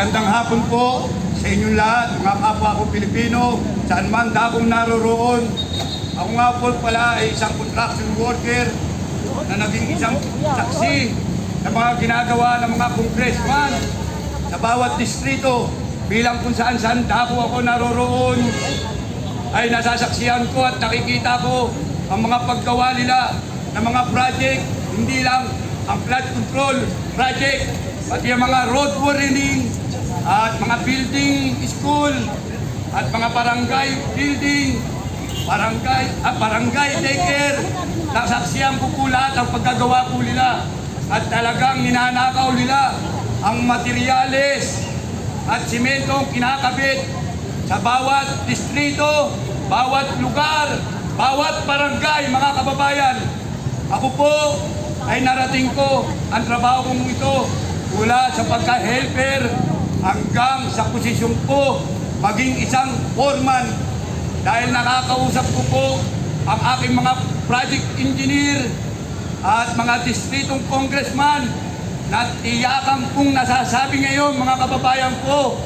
Magandang hapon po sa inyong lahat, mga kapwa ko Pilipino, saan man dakong naroroon. Ako nga po pala ay isang construction worker na naging isang saksi sa mga ginagawa ng mga congressman sa bawat distrito bilang kung saan saan dako ako naroroon ay nasasaksihan ko at nakikita ko ang mga paggawa nila ng mga project, hindi lang ang flood control project, pati ang mga road widening at mga building school at mga barangay building, barangay, ah, barangay daycare. Nasaksihan ko po lahat ang pagkagawa po nila at talagang ninanakaw nila ang materyales at simentong kinakabit sa bawat distrito, bawat lugar, bawat barangay, mga kababayan. Ako po ay narating ko ang trabaho kong ito mula sa pagka-helper hanggang sa posisyon ko maging isang foreman. Dahil nakakausap ko po ang aking mga project engineer at mga distritong congressman na tiyakan kong nasasabi ngayon mga kababayan ko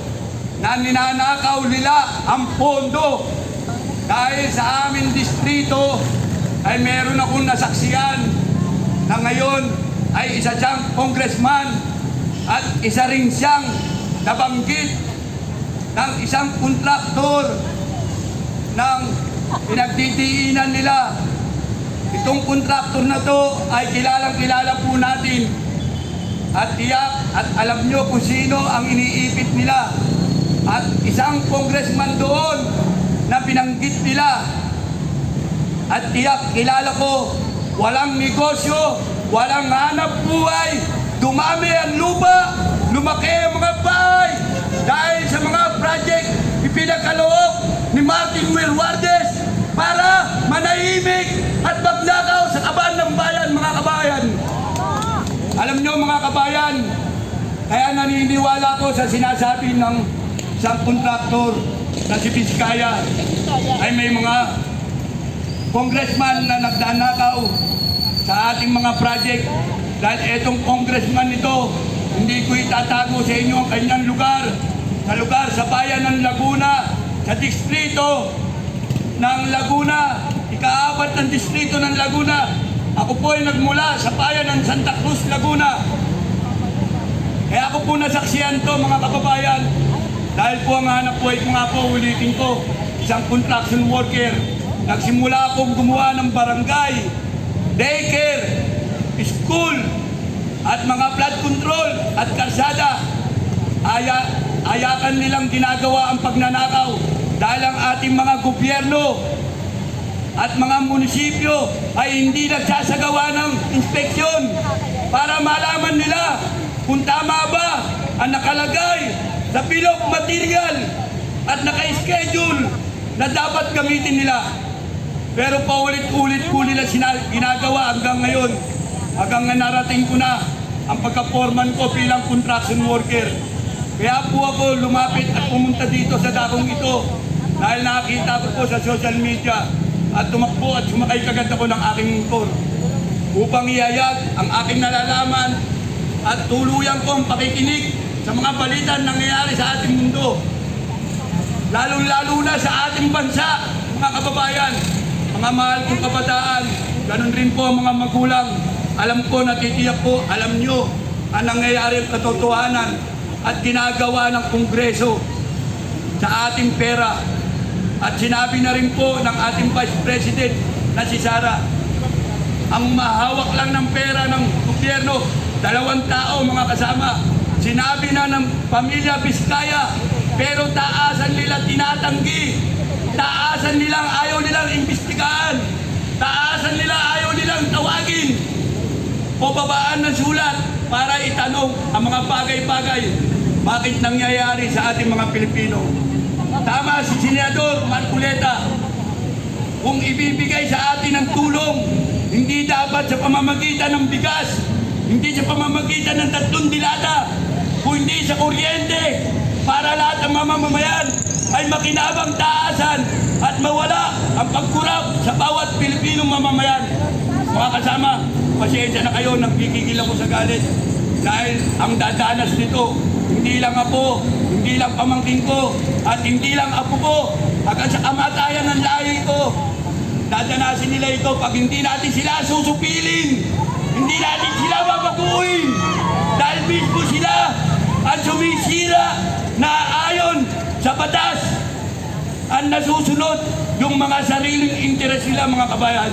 na ninanakaw nila ang pondo. Dahil sa aming distrito ay meron akong nasaksiyan na ngayon ay isa siyang congressman at isa rin siyang nabanggit ng isang kontraktor ng pinagdidiinan nila. Itong kontraktor na to ay kilalang kilala po natin at tiyak at alam nyo kung sino ang iniipit nila. At isang congressman doon na binanggit nila. At tiyak kilala ko, walang negosyo, walang hanap buhay, dumami ang lupa, lumaki ang mga bahay dahil sa mga project ipinagkaloob ni Martin Wilwardes para manahimik at magnakaw sa kaban ng bayan, mga kabayan. Alam nyo mga kabayan, kaya naniniwala ko sa sinasabi ng isang kontraktor na si Vizcaya ay may mga congressman na nagdanakaw sa ating mga project dahil etong congressman nito hindi ko itatago sa inyo ang kanyang lugar sa lugar sa bayan ng Laguna sa distrito ng Laguna. Ikaapat ng distrito ng Laguna. Ako po ay nagmula sa bayan ng Santa Cruz, Laguna. Kaya ako po nasaksiyan to mga kababayan. Dahil po ang hanap buhay ko nga po ulitin ko isang construction worker. Nagsimula akong gumawa ng barangay daycare school at mga flood control at kalsada aya, ayakan nilang ginagawa ang pagnanakaw dahil ang ating mga gobyerno at mga munisipyo ay hindi nagsasagawa ng inspeksyon para malaman nila kung tama ba ang nakalagay sa bill of material at naka-schedule na dapat gamitin nila. Pero paulit-ulit po nila ginagawa hanggang ngayon. Hanggang narating ko na ang pagka-foreman ko bilang construction worker. Kaya po ako lumapit at pumunta dito sa dakong ito dahil nakita ko po sa social media at tumakbo at sumakay kagad ako ng aking motor upang iyayag ang aking nalalaman at tuluyan kong pakikinig sa mga balita na nangyayari sa ating mundo. Lalong-lalo na sa ating bansa, mga kababayan, mga mahal kong kabataan, ganun rin po ang mga magulang. Alam ko, natitiyak po, alam nyo ang nangyayari at katotohanan at ginagawa ng Kongreso sa ating pera. At sinabi na rin po ng ating Vice President na si Sara, ang mahawak lang ng pera ng gobyerno, dalawang tao mga kasama. Sinabi na ng pamilya Biskaya, pero taasan nila tinatanggi. Taasan nilang ayaw nilang imbestigahan. Taasan nila. O babaan ng sulat para itanong ang mga bagay-bagay bakit nangyayari sa ating mga Pilipino. Tama si Senador Marculeta, kung ibibigay sa atin ng tulong, hindi dapat sa pamamagitan ng bigas, hindi sa pamamagitan ng tatlong dilata, kundi sa kuryente para lahat ng mamamayan ay makinabang taasan at mawala ang pagkurap sa bawat Pilipinong mamamayan. Mga kasama, pasensya na kayo, nagpipigil ako sa galit dahil ang dadanas nito hindi lang apo, hindi lang pamangkin ko, at hindi lang apo ko, hanggang sa kamatayan ng lahi ko. Dadanasin nila ito pag hindi natin sila susupilin, hindi natin sila babaguhin, dahil mismo sila ang sumisira na ayon sa batas ang nasusunod yung mga sariling interes nila mga kabayan.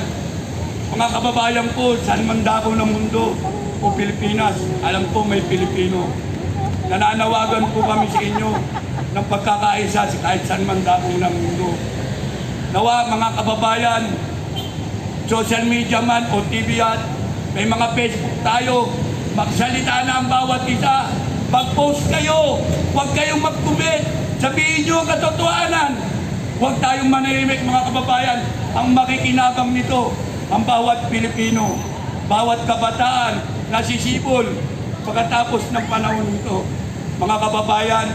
Mga kababayan po, saan man dako ng mundo o Pilipinas, alam ko may Pilipino. Nananawagan po kami sa inyo ng pagkakaisa sa kahit saan man dako ng mundo. Nawa mga kababayan, social media man o TV yan, may mga Facebook tayo, magsalita na ang bawat isa, mag-post kayo, huwag kayong mag-comment, sabihin nyo ang katotohanan. Huwag tayong manahimik mga kababayan, ang makikinabang nito, ang bawat Pilipino, bawat kabataan, nasisipol pagkatapos ng panahon nito. Mga kababayan,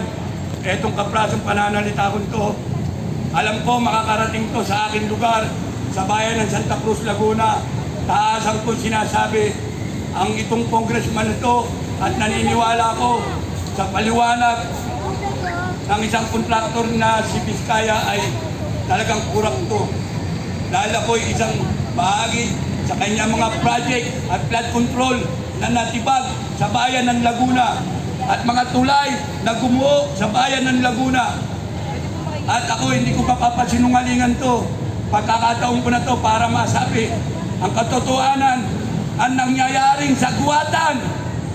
etong kaprasong pananalita ko ito, alam ko makakarating to sa aking lugar, sa bayan ng Santa Cruz, Laguna. Taasan ko sinasabi, ang itong congressman ito at naniniwala ko sa paliwanag ng isang kontraktor na si Vizcaya ay talagang kurang to. Dahil ako'y isang bahagi sa kanyang mga project at flood control na natibag sa bayan ng Laguna at mga tulay na gumuo sa bayan ng Laguna. At ako hindi ko papapasinungalingan to. Pagkakataon ko na to para masabi ang katotohanan ang nangyayaring sagwatan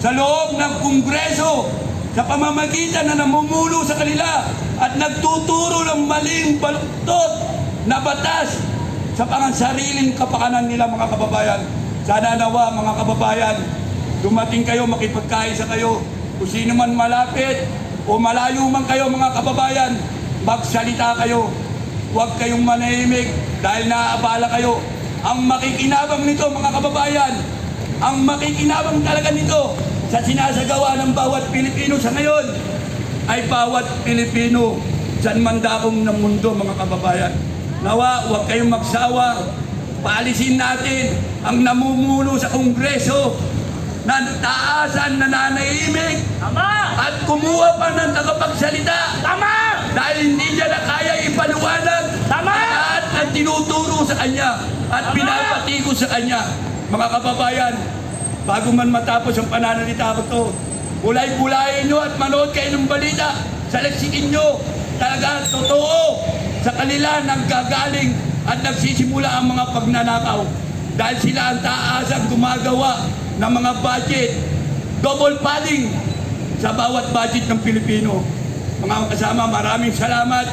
sa loob ng Kongreso sa pamamagitan na namumulo sa kanila at nagtuturo ng maling baluktot na batas sa pangansariling kapakanan nila mga kababayan. Sana nawa mga kababayan, dumating kayo, makipagkaisa kayo, kung sino man malapit o malayo man kayo mga kababayan, magsalita kayo. Huwag kayong manahimik dahil naaabala kayo. Ang makikinabang nito mga kababayan, ang makikinabang talaga nito sa sinasagawa ng bawat Pilipino sa ngayon ay bawat Pilipino dyan man dakong ng mundo mga kababayan. Nawa, huwag kayong magsawa. Paalisin natin ang namumuno sa Kongreso na taasan na Tama! at kumuha pa ng tagapagsalita Tama! dahil hindi niya na kaya ipaliwanag Tama! ang lahat ng tinuturo sa kanya at Tama! pinapatigo sa kanya. Mga kababayan, bago man matapos ang pananalita ko to, bulay-bulayin nyo at manood kayo ng balita. Salaksikin nyo, talaga totoo sa kanila nanggagaling at nagsisimula ang mga pagnanakaw. Dahil sila ang taasang gumagawa ng mga budget, double padding sa bawat budget ng Pilipino. Mga kasama, maraming salamat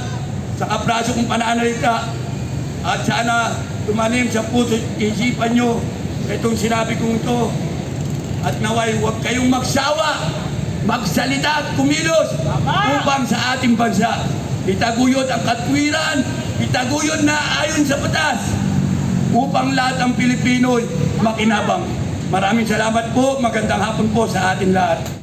sa kapraso kong pananalita. At sana tumanim sa puso isipan nyo itong sinabi kong ito. At naway huwag kayong magsawa magsalita at kumilos upang sa ating bansa itaguyod ang katwiran itaguyod na ayon sa batas upang lahat ng Pilipino makinabang. Maraming salamat po, magandang hapon po sa ating lahat.